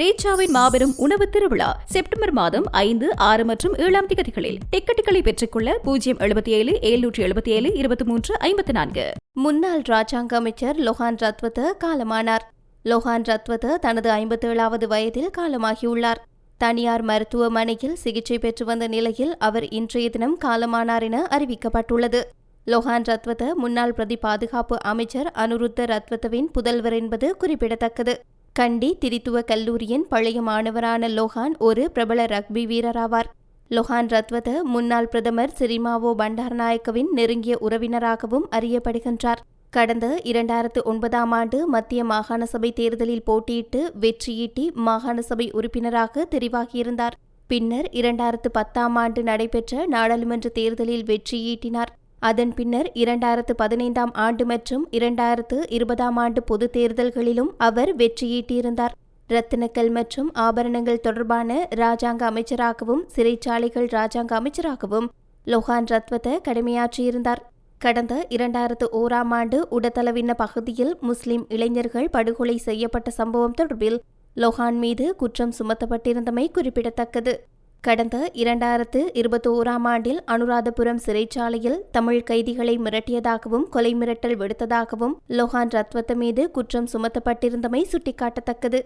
ரேச்சாவின் மாபெரும் உணவு திருவிழா செப்டம்பர் மாதம் ஐந்து ஆறு மற்றும் ஏழாம் திகதிகளில் டிக்கெட்டுகளை பெற்றுக்கொள்ள பூஜ்ஜியம் எழுபத்தி ஏழு எழுநூற்றி எழுபத்தி ஏழு இருபத்தி மூன்று ஐம்பத்தி நான்கு முன்னாள் ராஜாங்க அமைச்சர் லொஹான் ரத்வத காலமானார். லொஹான் ரத்வத தனது ஐம்பத்தேழாவது வயதில் காலமாகியுள்ளார். தனியார் மருத்துவமனையில் சிகிச்சை பெற்று வந்த நிலையில் அவர் இன்றைய தினம் காலமானார் என அறிவிக்கப்பட்டுள்ளது. லொஹான் ரத்வத முன்னாள் பிரதி பாதுகாப்பு அமைச்சர் அனுருத்த ரத்வத்தவின் புதல்வர் என்பது குறிப்பிடத்தக்கது. கண்டி திரித்துவ கல்லூரியின் பழைய மாணவரான லோஹான் ஒரு பிரபல ரக்பி வீரராவார். லொஹான் ரத்வத முன்னாள் பிரதமர் சிரிமாவோ பண்டாரநாயக்கவின் நெருங்கிய உறவினராகவும் அறியப்படுகின்றார். கடந்த இரண்டாயிரத்து ஒன்பதாம் ஆண்டு மத்திய மாகாண சபை தேர்தலில் போட்டியிட்டு வெற்றியீட்டி மாகாண சபை உறுப்பினராக தெரிவாகியிருந்தார். பின்னர் இரண்டாயிரத்து பத்தாம் ஆண்டு நடைபெற்ற நாடாளுமன்ற தேர்தலில் வெற்றியீட்டினார். அதன் பின்னர் இரண்டாயிரத்து பதினைந்தாம் ஆண்டு மற்றும் இரண்டாயிரத்து இருபதாம் ஆண்டு பொது தேர்தல்களிலும் அவர் வெற்றியீட்டியிருந்தார். ரத்தினக்கல் மற்றும் ஆபரணங்கள் தொடர்பான ராஜாங்க அமைச்சராகவும் சிறைச்சாலைகள் ராஜாங்க அமைச்சராகவும் லொஹான் ரத்வத கடமையாற்றியிருந்தார். கடந்த இரண்டாயிரத்து ஓராம் ஆண்டு உடத்தளவின பகுதியில் முஸ்லிம் இளைஞர்கள் படுகொலை செய்யப்பட்ட சம்பவம் தொடர்பில் லொஹான் மீது குற்றம் சுமத்தப்பட்டிருந்தமை குறிப்பிடத்தக்கது. கடந்த இரண்டாயிரத்து இருபத்தோராம் ஆண்டில் அனுராதபுரம் சிறைச்சாலையில் தமிழ் கைதிகளை மிரட்டியதாகவும் கொலை மிரட்டல் விடுத்ததாகவும் லொஹான் ரத்வத்த மீது குற்றம் சுமத்தப்பட்டிருந்தமை சுட்டிக்காட்டத்தக்கது.